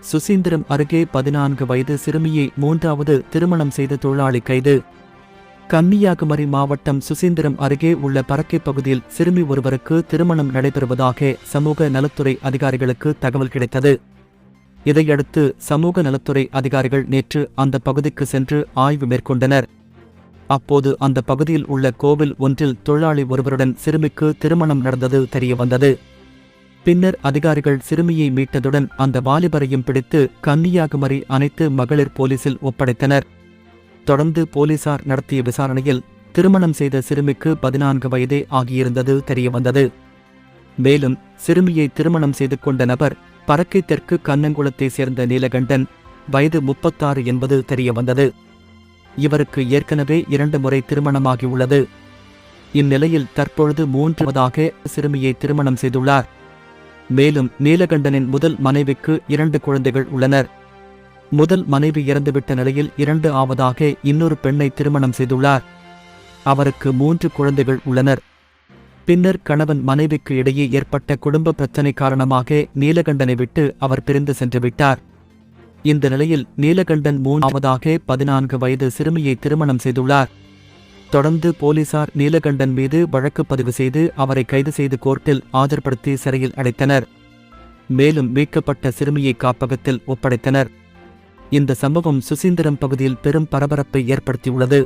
சுசீந்திரம் அருகே பதினான்கு வயது சிறுமியை மூன்றாவது திருமணம் செய்த தொழிலாளி கைது. கன்னியாகுமரி மாவட்டம் சுசீந்திரம் அருகே உள்ள பறக்கை பகுதியில் சிறுமி ஒருவருக்கு திருமணம் நடைபெறுவதாக சமூக நலத்துறை அதிகாரிகளுக்கு தகவல் கிடைத்தது. இதையடுத்து சமூக நலத்துறை அதிகாரிகள் நேற்று அந்த பகுதிக்கு சென்று ஆய்வு மேற்கொண்டனர். அப்போது அந்த பகுதியில் உள்ள கோவில் ஒன்றில் தொழிலாளி ஒருவருடன் சிறுமிக்கு திருமணம் நடந்தது தெரியவந்தது. பின்னர் அதிகாரிகள் சிறுமியை மீட்டதுடன் அந்த வாலிபரையும் பிடித்து கன்னியாகுமரி அனைத்து மகளிர் போலீசில் ஒப்படைத்தனர். தொடர்ந்து போலீசார் நடத்திய விசாரணையில் திருமணம் செய்த சிறுமிக்கு பதினான்கு வயதே ஆகியிருந்தது தெரியவந்தது. மேலும் சிறுமியை திருமணம் செய்து கொண்ட நபர் பறக்கை தெற்கு கண்ணங்குளத்தைச் சேர்ந்த நீலகண்டன் வயது முப்பத்தாறு என்பது தெரியவந்தது. இவருக்கு ஏற்கனவே இரண்டு முறை திருமணமாகியுள்ளது. இந்நிலையில் தற்பொழுது மூன்றாவதாக சிறுமியை திருமணம் செய்துள்ளார். மேலும் நீலகண்டனின் முதல் மனைவிக்கு இரண்டு குழந்தைகள் உள்ளனர். முதல் மனைவி இறந்துவிட்ட நிலையில் இரண்டு ஆவதாக இன்னொரு பெண்ணை திருமணம் செய்துள்ளார். அவருக்கு மூன்று குழந்தைகள் உள்ளனர். பின்னர் கணவன் மனைவிக்கு இடையே ஏற்பட்ட குடும்ப பிரச்சனை காரணமாக நீலகண்டனை விட்டு அவர் பிரிந்து சென்று விட்டார். இந்த நிலையில் நீலகண்டன் மூன்றாவதாக பதினான்கு வயது சிறுமியை திருமணம் செய்துள்ளார். தொடர்ந்து போலீசார் நீலகண்டன் மீது வழக்கு பதிவு செய்து அவரை கைது செய்து கோர்ட்டில் ஆஜர்படுத்தி சிறையில் அடைத்தனர். மேலும் மீட்கப்பட்ட சிறுமியை காப்பகத்தில் ஒப்படைத்தனர். இந்த சம்பவம் சுசீந்திரம் பகுதியில் பெரும் பரபரப்பை ஏற்படுத்தியுள்ளது.